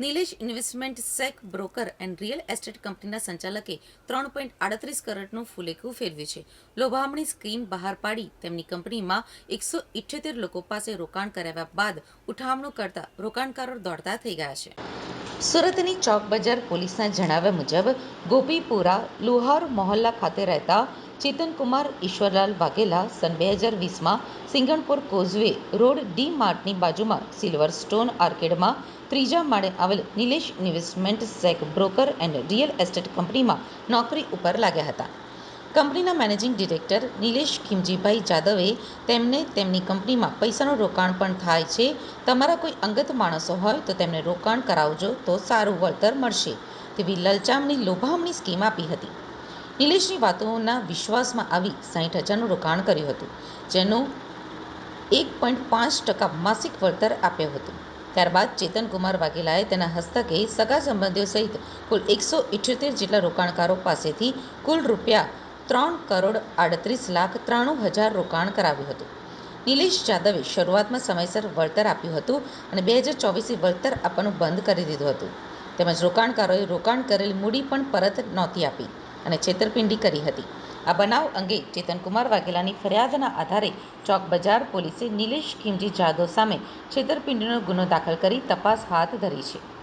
Nilesh investment સેક broker and real estate કંપનીના સંચાલકે ત્રણ પોઈન્ટ આડત્રીસ કરોડનું ફુલેકું ફેરવ્યું છે. લોભામણી સ્કીમ બહાર પાડી તેમની કંપનીમાં એકસો ઇઠ્યોતેર લોકો પાસે રોકાણ કરાવ્યા બાદ ઉઠામણું કરતા રોકાણકારો દોડતા થઈ ગયા છે. સુરતની ચોક બજાર પોલીસના જણાવ્યા મુજબ ગોપીપુરા લુહાર મોહલ્લા ખાતે રહેતા ચેતનકુમાર ઈશ્વરલાલ વાઘેલા સન બે હજાર વીસમાં સિંગણપુર કોઝવે રોડ ડી માર્ટની બાજુમાં સિલ્વર સ્ટોન આર્કેડમાં ત્રીજા માળે આવેલ નિલેશ ઇન્વેસ્ટમેન્ટ સેક બ્રોકર એન્ડ રિયલ એસ્ટેટ કંપનીમાં નોકરી ઉપર લાગ્યા હતા. કંપનીના મેનેજિંગ ડિરેક્ટર નિલેશ ખીમજીભાઈ જાદવે તેમને તેમની કંપનીમાં પૈસાનું રોકાણ પણ થાય છે, તમારા કોઈ અંગત માણસો હોય તો તેમને રોકાણ કરાવજો તો સારું વળતર મળશે, તેવી લલચામણી, લોભામણી સ્કીમ આપી હતી. નિલેશની વાતોના વિશ્વાસમાં આવી સાહીઠ હજારનું રોકાણ કર્યું હતું, જેનું એક પોઈન્ટ પાંચ ટકા માસિક વળતર આપ્યું હતું. ત્યારબાદ ચેતનકુમાર વાઘેલાએ તેના હસ્તકે સગા સંબંધીઓ સહિત કુલ એકસો ઇઠ્યોતેર જેટલા રોકાણકારો પાસેથી કુલ રૂપિયા ત્રણ કરોડ આડત્રીસ લાખ ત્રાણું હજાર રોકાણ કરાવ્યું હતું. નિલેશ જાદવે શરૂઆતમાં સમયસર વળતર આપ્યું હતું અને બે હજાર ચોવીસે વળતર આપવાનું બંધ કરી દીધું હતું. તેમજ રોકાણકારોએ રોકાણ કરેલી મૂડી પણ પરત નહોતી આપી. અને છેતરપિંડી કરી હતી. આ બનાવ અંગે ચેતનકુમાર વાઘેલાની ફરિયાદના આધારે ચોક બજાર પોલીસે નિલેશ ખીમજી જાધવ સામે છેતરપિંડીનો ગુનો દાખલ કરી તપાસ હાથ ધરી છે.